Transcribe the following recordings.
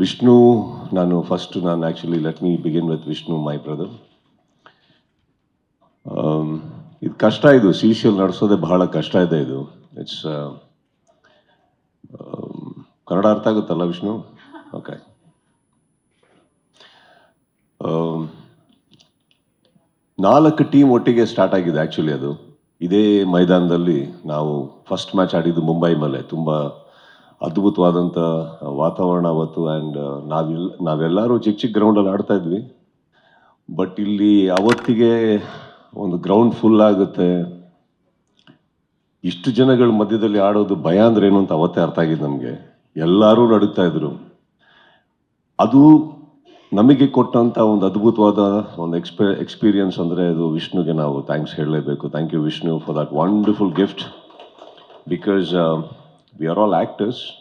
ವಿಷ್ಣು, ನಾನು ಫಸ್ಟ್ ನಾನು actually let me begin with Vishnu my brother ಇದು ಕಷ್ಟ ಇದು ಸಿ ನಡೆಸೋದೇ ಬಹಳ ಕಷ್ಟ ಇದೆ ಇದು. ಇಟ್ಸ್ ಕನ್ನಡ ಅರ್ಥ ಆಗುತ್ತಲ್ಲ ವಿಷ್ಣು? ಓಕೆ ನಾಲ್ಕು ಟೀಮ್ ಒಟ್ಟಿಗೆ ಸ್ಟಾರ್ಟ್ ಆಗಿದೆ ಆ್ಯಕ್ಚುಲಿ ಅದು. ಇದೇ ಮೈದಾನದಲ್ಲಿ ನಾವು ಫಸ್ಟ್ ಮ್ಯಾಚ್ ಆಡಿದ್ದು ಮುಂಬೈ ಮೇಲೆ, ತುಂಬ ಅದ್ಭುತವಾದಂಥ ವಾತಾವರಣ ಅವತ್ತು ಆ್ಯಂಡ್ ನಾವೆಲ್ಲ ನಾವೆಲ್ಲರೂ ಚಿಕ್ಕ ಚಿಕ್ಕ ಗ್ರೌಂಡಲ್ಲಿ ಆಡ್ತಾ ಇದ್ವಿ. ಬಟ್ ಇಲ್ಲಿ ಅವತ್ತಿಗೆ ಒಂದು ಗ್ರೌಂಡ್ ಫುಲ್ ಆಗುತ್ತೆ. ಇಷ್ಟು ಜನಗಳ ಮಧ್ಯದಲ್ಲಿ ಆಡೋದು ಭಯ ಅಂದ್ರೆ ಏನು ಅಂತ ಅವತ್ತೇ ಅರ್ಥ ಆಗಿದೆ ನಮಗೆ. ಎಲ್ಲರೂ ನಡೀತಾ ಇದ್ರು. ಅದು ನಮಗೆ ಕೊಟ್ಟಂಥ ಒಂದು ಅದ್ಭುತವಾದ ಒಂದು ಎಕ್ಸ್ಪೆ ಎಕ್ಸ್ಪೀರಿಯನ್ಸ್ ಅಂದರೆ ಅದು ವಿಷ್ಣುಗೆ ನಾವು ಥ್ಯಾಂಕ್ಸ್ ಹೇಳಲೇಬೇಕು. Thank you Vishnu for that wonderful gift because we are all actors.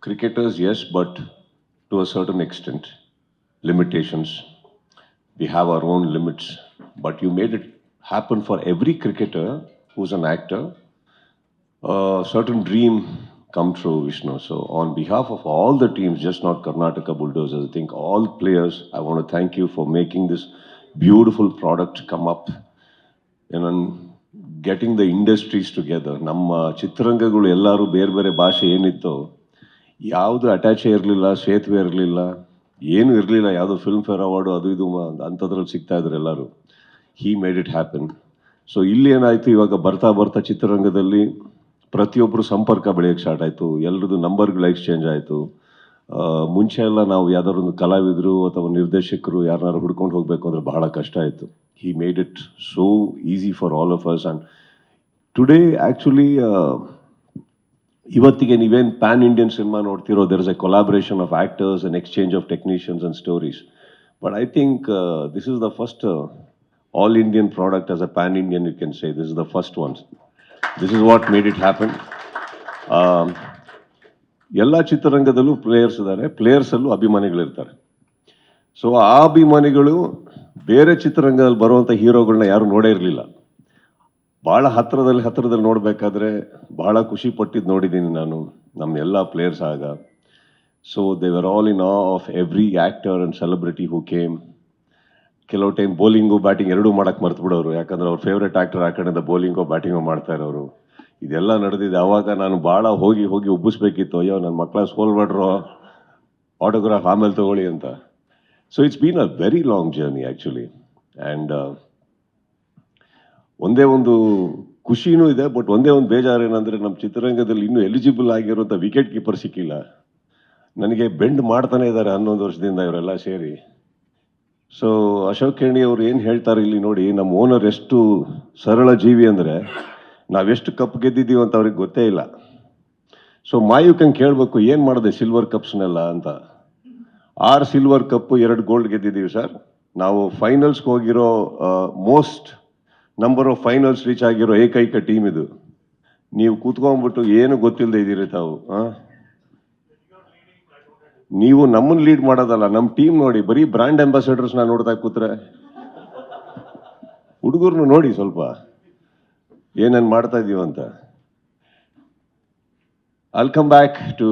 Cricketers, yes, but to a certain extent, limitations. We have our own limits. But you made it happen for every cricketer who's an actor. A certain dream come true, Vishnu. So on behalf of all the teams, just not Karnataka Bulldozers, I think all players, I want to thank you for making this beautiful product come up in an getting the industries together ನಮ್ಮ ಚಿತ್ರರಂಗಗಳು ಎಲ್ಲರೂ ಬೇರೆ ಬೇರೆ ಭಾಷೆ ಏನಿತ್ತು, ಯಾವುದು ಅಟ್ಯಾಚೇ ಇರಲಿಲ್ಲ, ಸೇತುವೆ ಇರಲಿಲ್ಲ, ಏನೂ ಇರಲಿಲ್ಲ, ಯಾವುದೋ ಫಿಲ್ಮ್ ಫೇರ್ ಅವಾರ್ಡು ಅದು ಇದು ಅಂಥದ್ರಲ್ಲಿ ಸಿಗ್ತಾ ಇದ್ರು ಎಲ್ಲರೂ. He made it happen so ಇಲ್ಲಿ ಏನಾಯಿತು, ಇವಾಗ ಬರ್ತಾ ಬರ್ತಾ ಚಿತ್ರರಂಗದಲ್ಲಿ ಪ್ರತಿಯೊಬ್ಬರು ಸಂಪರ್ಕ ಬೆಳೆಯೋಕ್ಕೆ ಸ್ಟಾರ್ಟ್ ಆಯಿತು. ಎಲ್ರದ್ದು ನಂಬರ್ಗಳು ಎಕ್ಸ್ಚೇಂಜ್ ಆಯಿತು. ಮುಂಚೆ ಎಲ್ಲ ನಾವು ಯಾವ್ದಾದ್ರು ಒಂದು ಕಲಾವಿದರು ಅಥವಾ ನಿರ್ದೇಶಕರು ಯಾರನ್ನಾರು ಹುಡ್ಕೊಂಡು ಹೋಗಬೇಕು ಅಂದರೆ ಬಹಳ ಕಷ್ಟ ಆಯಿತು he made it so easy for all of us and today actually ಇವತ್ತಿಗೆ ನೀವೇನು pan Indian cinema ನೋಡ್ತಿರೋ there is a collaboration of actors and exchange of technicians and stories but I think this is the first all Indian product as a pan Indian you can say this is the first ones this is what made it happen ಎಲ್ಲ ಚಿತ್ರರಂಗದಲ್ಲೂ players ಇದ್ದಾರೆ ಪ್ಲೇಯರ್ಸಲ್ಲೂ ಅಭಿಮಾನಿಗಳಿರ್ತಾರೆ. So ಆ ಅಭಿಮಾನಿಗಳು ಬೇರೆ ಚಿತ್ರರಂಗದಲ್ಲಿ ಬರುವಂಥ ಹೀರೋಗಳನ್ನ ಯಾರು ನೋಡೇ ಇರಲಿಲ್ಲ. ಭಾಳ ಹತ್ತಿರದಲ್ಲಿ ಹತ್ತಿರದಲ್ಲಿ ನೋಡಬೇಕಾದ್ರೆ ಬಹಳ ಖುಷಿ ಪಟ್ಟಿದ್ದು ನೋಡಿದ್ದೀನಿ ನಾನು ನಮ್ಮ ಎಲ್ಲ ಪ್ಲೇಯರ್ಸ್ ಆಗ. So they were all in of every actor and celebrity who came ಕೆಲವು ಟೈಮ್ ಬೌಲಿಂಗು ಬ್ಯಾಟಿಂಗ್ ಎರಡೂ ಮಾಡೋಕ್ಕೆ ಮರ್ತು ಬಿಡೋರು ಯಾಕಂದ್ರೆ ಅವ್ರ ಫೇವ್ರೆಟ್ ಆ್ಯಕ್ಟರ್ ಆ ಕಡೆಯಿಂದ ಬೌಲಿಂಗು ಬ್ಯಾಟಿಂಗು ಮಾಡ್ತಾ ಇರೋರು. ಇದೆಲ್ಲ ನಡೆದಿದೆ. ಆವಾಗ ನಾನು ಭಾಳ ಹೋಗಿ ಹೋಗಿ ಉಬ್ಬಿಸ್ಬೇಕಿತ್ತು. ಅಯ್ಯೋ ನನ್ನ ಮಕ್ಕಳ ಸೋಲ್ಬೇಡ್ರು ಆಟೋಗ್ರಾಫ್ ಆಮೇಲೆ ತಗೊಳ್ಳಿ ಅಂತ. So it's been a very long journey actually and ಒಂದೇ ಒಂದು ಖುಷಿನೂ ಇದೆ ಬಟ್ ಒಂದೇ ಒಂದು ಬೇಜಾರು ಏನಂದರೆ ನಮ್ಮ ಚಿತ್ರರಂಗದಲ್ಲಿ ಇನ್ನೂ ಎಲಿಜಿಬಲ್ ಆಗಿರುವಂಥ ವಿಕೆಟ್ ಕೀಪರ್ ಸಿಕ್ಕಿಲ್ಲ. ನನಗೆ ಬೆಂಡ್ ಮಾಡ್ತಾನೆ ಇದ್ದಾರೆ ಹನ್ನೊಂದು ವರ್ಷದಿಂದ ಇವರೆಲ್ಲ ಸೇರಿ. ಸೊ ಅಶೋಕ್ ಖೇಣಿ ಅವರು ಏನು ಹೇಳ್ತಾರೆ ಇಲ್ಲಿ ನೋಡಿ, ನಮ್ಮ ಓನರ್ ಎಷ್ಟು ಸರಳ ಜೀವಿ ಅಂದರೆ ನಾವೆಷ್ಟು ಕಪ್ ಗೆದ್ದಿದ್ದೀವಿ ಅಂತ ಅವ್ರಿಗೆ ಗೊತ್ತೇ ಇಲ್ಲ. ಸೊ ಮಾಯುಕಂಗೆ ಕೇಳಬೇಕು, ಏನು ಮಾಡಿದೆ ಸಿಲ್ವರ್ ಕಪ್ಸ್ನೆಲ್ಲ ಅಂತ. ಆರು ಸಿಲ್ವರ್ ಕಪ್ಪು ಎರಡು ಗೋಲ್ಡ್ ಗೆದ್ದಿದ್ದೀವಿ ಸರ್ ನಾವು ಫೈನಲ್ಸ್ಗೆ ಹೋಗಿರೋ most number of finals reach ಆಗಿರೋ ಏಕೈಕ ಟೀಮ್ ಇದು. ನೀವು ಕೂತ್ಕೊಂಡ್ಬಿಟ್ಟು ಏನು ಗೊತ್ತಿಲ್ಲದೆ ಇದ್ದೀರಿ ತಾವು? ನೀವು ನಮ್ಮನ್ನು ಲೀಡ್ ಮಾಡೋದಲ್ಲ ನಮ್ಮ ಟೀಮ್ ನೋಡಿ, ಬರೀ ಬ್ರ್ಯಾಂಡ್ ಅಂಬಾಸಡರ್ಸ್ನ ನೋಡ್ತಾ ಕೂತ್ರೆ. ಹುಡುಗರ್ನು ನೋಡಿ ಸ್ವಲ್ಪ. ಏನೇನು ಮಾಡ್ತಾ ಇದ್ದೀವಂತ I'll come back to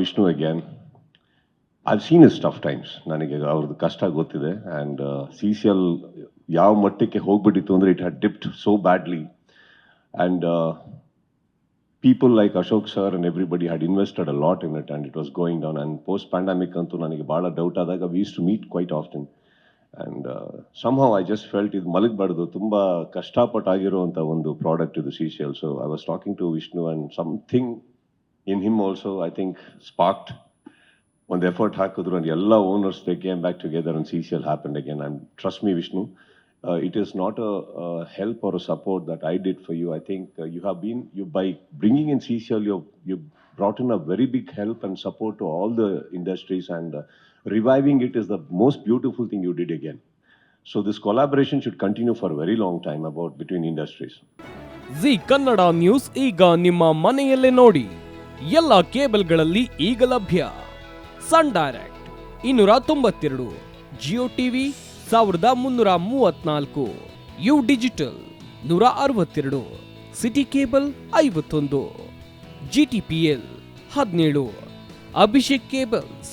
Vishnu again again. Scene is tough times. ನನಗೆ ಅವ್ರದ್ದು ಕಷ್ಟ ಗೊತ್ತಿದೆ. ಆ್ಯಂಡ್ ಸಿ ಸಿ ಎಲ್ ಯಾವ ಮಟ್ಟಕ್ಕೆ ಹೋಗ್ಬಿಟ್ಟಿತ್ತು ಅಂದರೆ it had dipped so badly and people like Ashok sir and everybody had invested a lot in it and it was going down and post pandemic ಅಂತೂ ನನಗೆ ಭಾಳ ಡೌಟ್ ಆದಾಗ we used to meet quite often and somehow I just felt ಇದು ಮಲಗಬಾರ್ದು. ತುಂಬ ಕಷ್ಟಪಟ್ಟಾಗಿರುವಂಥ ಒಂದು product ಇದು C C L so I was talking to Vishnu and something in him also I think sparked ಒಂದು ಎಫರ್ಟ್ ಹಾಕಿದ್ರು and ಎಲ್ಲ owners they came back together and C C L happen again and trust me Vishnu it is not a help or a support that I did for you I think you have been you by bringing in C C L you you brought in a very big help and support to all the industries and reviving it is the most beautiful thing you did again. So this collaboration should continue for a very long time about between industries. Zee Kannada news ಈಗ ನಿಮ್ಮ ಮನೆಯಲ್ಲೇ ನೋಡಿ ಎಲ್ಲ ಕೇಬಲ್ಗಳಲ್ಲಿ ಈಗ ಲಭ್ಯ ಸನ್ direct ಇನ್ನೂರ ತೊಂಬತ್ತೆರಡು ಜಿಯೋ ಟಿವಿ ಸಾವಿರದ ಮುನ್ನೂರ ಮೂವತ್ನಾಲ್ಕು ಯು ಡಿಜಿಟಲ್ ನೂರ ಅರವತ್ತೆರಡು ಸಿಟಿ ಕೇಬಲ್ ಐವತ್ತೊಂದು ಜಿ ಟಿ ಪಿ ಎಲ್ ಹದಿನೇಳು ಅಭಿಷೇಕ್ ಕೇಬಲ್ಸ್